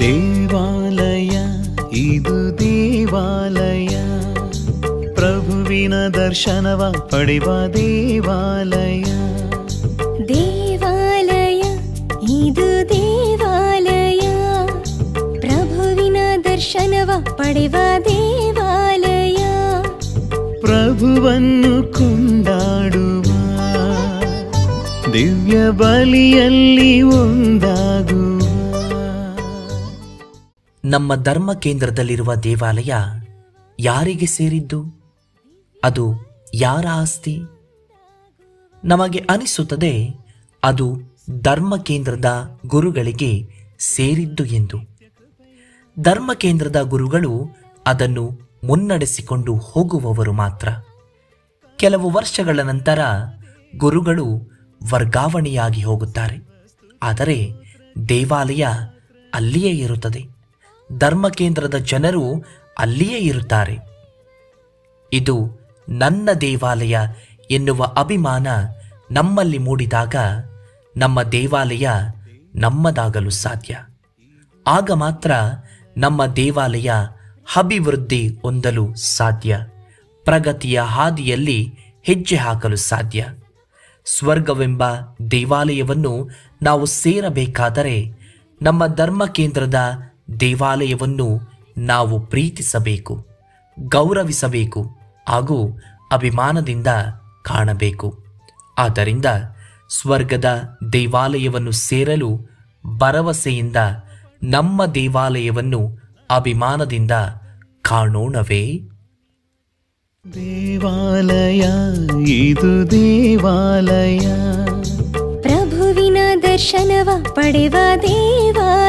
ದೇವಾಲಯ ಇದು ದೇವಾಲಯ. ಪ್ರಭುವಿನ ದರ್ಶನವ ಪಡೆವ ದೇವಾಲಯ. ದೇವಾಲಯ ಇದು ದೇವಾಲಯ. ಪ್ರಭುವಿನ ದರ್ಶನವ ಪಡೆವ ದೇವಾಲಯ. ಪ್ರಭುವನ್ನು ಕೊಂಡಾಡುವ ದಿವ್ಯ ಬಲಿಯಲ್ಲಿ ಒಂದಾಗುವ ನಮ್ಮ ಧರ್ಮ ಕೇಂದ್ರದಲ್ಲಿರುವ ದೇವಾಲಯ ಯಾರಿಗೆ ಸೇರಿದ್ದು? ಅದು ಯಾರ ಆಸ್ತಿ? ನಮಗೆ ಅನಿಸುತ್ತದೆ ಅದು ಧರ್ಮ ಕೇಂದ್ರದ ಗುರುಗಳಿಗೆ ಸೇರಿದ್ದು ಎಂದು. ಧರ್ಮ ಕೇಂದ್ರದ ಗುರುಗಳು ಅದನ್ನು ಮುನ್ನಡೆಸಿಕೊಂಡು ಹೋಗುವವರು ಮಾತ್ರ. ಕೆಲವು ವರ್ಷಗಳ ನಂತರ ಗುರುಗಳು ವರ್ಗಾವಣೆಯಾಗಿ ಹೋಗುತ್ತಾರೆ. ಆದರೆ ದೇವಾಲಯ ಅಲ್ಲಿಯೇ ಇರುತ್ತದೆ. ಧರ್ಮ ಕೇಂದ್ರದ ಜನರು ಅಲ್ಲಿಯೇ ಇರುತ್ತಾರೆ. ಇದು ನನ್ನ ದೇವಾಲಯ ಎನ್ನುವ ಅಭಿಮಾನ ನಮ್ಮಲ್ಲಿ ಮೂಡಿದಾಗ ನಮ್ಮ ದೇವಾಲಯ ನಮ್ಮದಾಗಲು ಸಾಧ್ಯ. ಆಗ ಮಾತ್ರ ನಮ್ಮ ದೇವಾಲಯ ಅಭಿವೃದ್ಧಿ ಹೊಂದಲು ಸಾಧ್ಯ. ಪ್ರಗತಿಯ ಹಾದಿಯಲ್ಲಿ ಹೆಜ್ಜೆ ಹಾಕಲು ಸಾಧ್ಯ. ಸ್ವರ್ಗವೆಂಬ ದೇವಾಲಯವನ್ನು ನಾವು ಸೇರಬೇಕಾದರೆ ನಮ್ಮ ಧರ್ಮ ಕೇಂದ್ರದ ದೇವಾಲಯವನ್ನು ನಾವು ಪ್ರೀತಿಸಬೇಕು ಗೌರವಿಸಬೇಕು ಹಾಗೂ ಅಭಿಮಾನದಿಂದ ಕಾಣಬೇಕು. ಆದ್ದರಿಂದ ಸ್ವರ್ಗದ ದೇವಾಲಯವನ್ನು ಸೇರಲು ಭರವಸೆಯಿಂದ ನಮ್ಮ ದೇವಾಲಯವನ್ನು ಅಭಿಮಾನದಿಂದ ಕಾಣೋಣವೇ? ದೇವಾಲಯ ಇದು ದೇವಾಲಯ. ಪ್ರಭುವಿನ ದರ್ಶನವ ಪಡೆವ ದೇವಾಲಯ